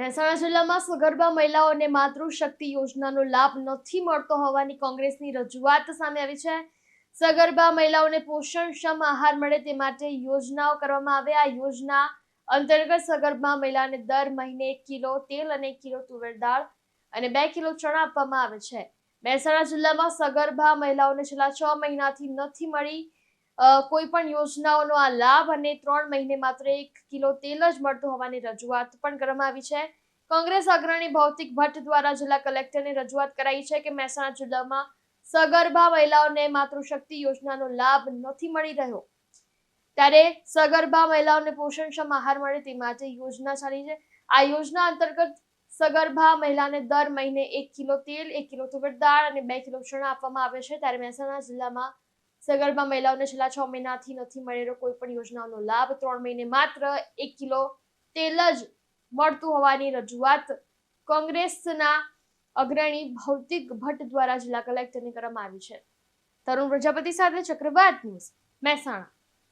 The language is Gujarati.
મહેસાણા જિલ્લામાં સગર્ભા મહિલાઓને માતૃશક્તિ યોજનાનો લાભ નથી મળતો હોવાની કોંગ્રેસની રજૂઆત સામે આવી છે. સગર્ભા મહિલાઓને પોષણક્ષમ આહાર મળે તે માટે યોજનાઓ કરવામાં આવે. આ યોજના અંતર્ગત સગર્ભા મહિલાને દર મહિને એક કિલો તેલ અને એક કિલો તુવેર દાળ અને બે કિલો ચણા આપવામાં આવે છે. મહેસાણા જિલ્લામાં સગર્ભા મહિલાઓને છેલ્લા છ મહિનાથી નથી મળી કોઈ પણ યોજનાઓનો આ લાભ અને ત્રણ મહિને માત્ર એક કિલો તેલ જ મળતું હોવાની રજૂઆત પણ કરવામાં આવી છે. કોંગ્રેસ અગ્રણી ભૌતિક ભટ્ટ દ્વારા જિલ્લા કલેક્ટરને રજૂઆત કરાઈ છે કે મહેસાણા જિલ્લામાં સગર્ભા મહિલાઓને માતૃશક્તિ યોજનાનો લાભ નથી મળી રહ્યો. ત્યારે સગર્ભા મહિલાઓને પોષણક્ષમ આહાર મળે તે માટે યોજના ચાલી છે. આ યોજના અંતર્ગત સગર્ભા મહિલાને દર મહિને એક કિલો તેલ, એક કિલો તુવેર દાળ અને બે કિલો ચણા આપવામાં આવે છે. ત્યારે મહેસાણા જિલ્લામાં સગર્ભા મહિલાઓને છેલ્લા છ મહિનાથી નથી મળેલો કોઈ પણ યોજનાનો લાભ. ત્રણ મહિને માત્ર એક કિલો તેલ જ મળતું હોવાની રજૂઆત કોંગ્રેસના અગ્રણી ભૌતિક ભટ્ટ દ્વારા જિલ્લા કલેક્ટરને કરવામાં આવી છે. તરુણ પ્રજાપતિ સાથે ચક્રવાત ન્યૂઝ મહેસાણા.